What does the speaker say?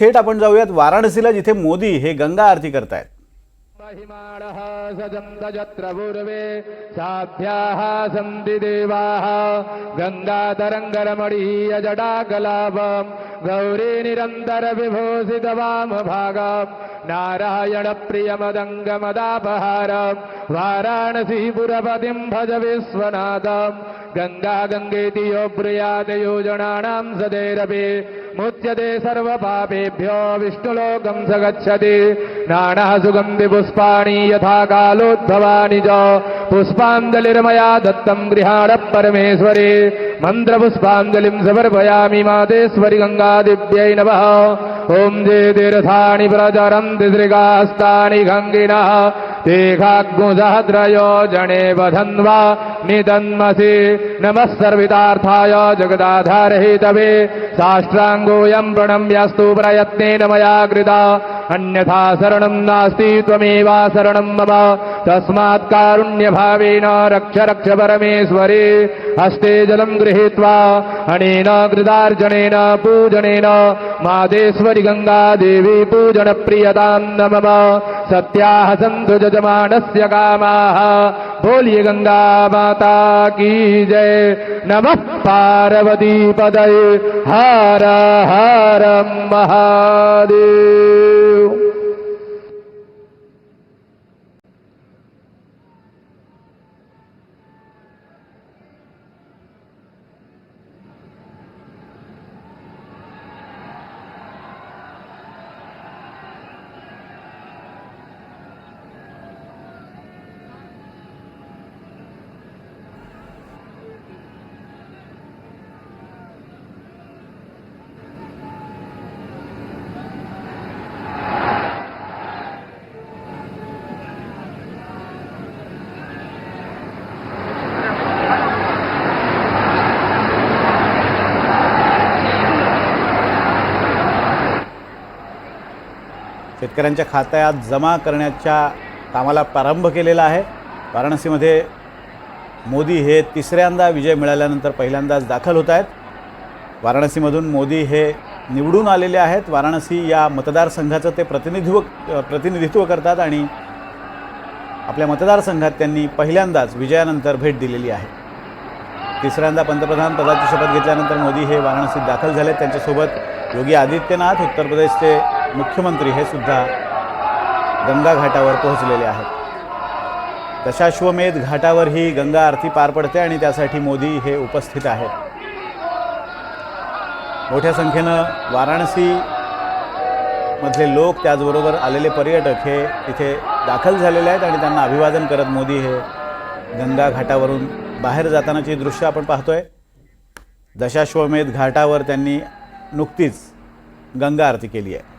थेट आपण जाऊयात वाराणसीला जिथे मोदी हे गंगा आरती करतायत. महिमाणः सजन्तजत्र पूर्वे साध्याः सन्ति देवाः। गङ्गातरङ्गरमणीय जडाकलापम् गौरी निरन्तरविभूषितवामभागम् नारायणप्रियमदङ्गमदापहारम् वाराणसीपुरपतिम् भज विश्वनाथम् गङ्गा गङ्गेति यो ब्रूयात् योजनानाम् सदैरपि मुच्यते सर्वपापेभ्यो विष्णुलोकम् स गच्छति नाणः सुगन्धिपुष्पाणि यथा कालोद्भवानि च पुष्पाञ्जलिर्मया दत्तम् गृहाण परमेश्वरी मन्त्रपुष्पाञ्जलिम् समर्पयामि मातेश्वरि गङ्गादिव्यै नमः ॐ जे तीर्थानि प्रचरन्ति श्रीगास्तानि गङ्गिनः तेघाग्मुसहद्रयो जने वधन्वा नितन्मसि नमः सर्वितार्थाय जगदाधारहितवे। साष्टाङ्गोऽयम् प्रणम्यस्तु प्रयत्नेन मया कृता। अन्यथा शरणम् नास्ति त्वमेव शरणम् मम। तस्मात् कारुण्यभावेन रक्ष रक्ष परमेश्वरे। हस्ते जलम् गृहीत्वा अनेन कृतार्जनेन पूजनेन। मादेश्वरि गङ्गा देवी पूजनप्रियताम् न मम सत्याह सन्तु यजमानस्य कामाः। बोलिए गंगा माता की जय। नमः पार्वती पदय हर हर महादेव। शेतकऱ्यांच्या खात्यात जमा करण्याच्या कामाला प्रारंभ केलेला आहे. वाराणसीमध्ये मोदी हे तिसऱ्यांदा विजय मिळाल्यानंतर पहिल्यांदाच दाखल होत आहेत. वाराणसीमधून मोदी हे निवडून आलेले आहेत. वाराणसी या मतदारसंघाचं ते प्रतिनिधित्व प्रतिनिधित्व करतात आणि आपल्या मतदारसंघात त्यांनी पहिल्यांदाच विजयानंतर भेट दिलेली आहे. तिसऱ्यांदा पंतप्रधान पदाची शपथ घेतल्यानंतर मोदी हे वाराणसीत दाखल झाले त्यांच्यासोबत योगी आदित्यनाथ उत्तर प्रदेशचे मुख्यमंत्री हे सुद्धा गंगा घाटावर पोहोचलेले आहेत. दशाश्वमेध घाटावर ही गंगा आरती पार पडते आणि त्यासाठी मोदी हे उपस्थित आहेत. मोठ्या संख्येनं वाराणसी मधले लोक त्याचबरोबर आलेले पर्यटक हे इथे दाखल झालेले आहेत आणि त्यांना अभिवादन करत मोदी हे गंगा घाटावरून बाहेर जातानाची दृश्य आपण पाहतोय. दशाश्वमेध घाटावर त्यांनी नुकतीच गंगा आरती केली आहे.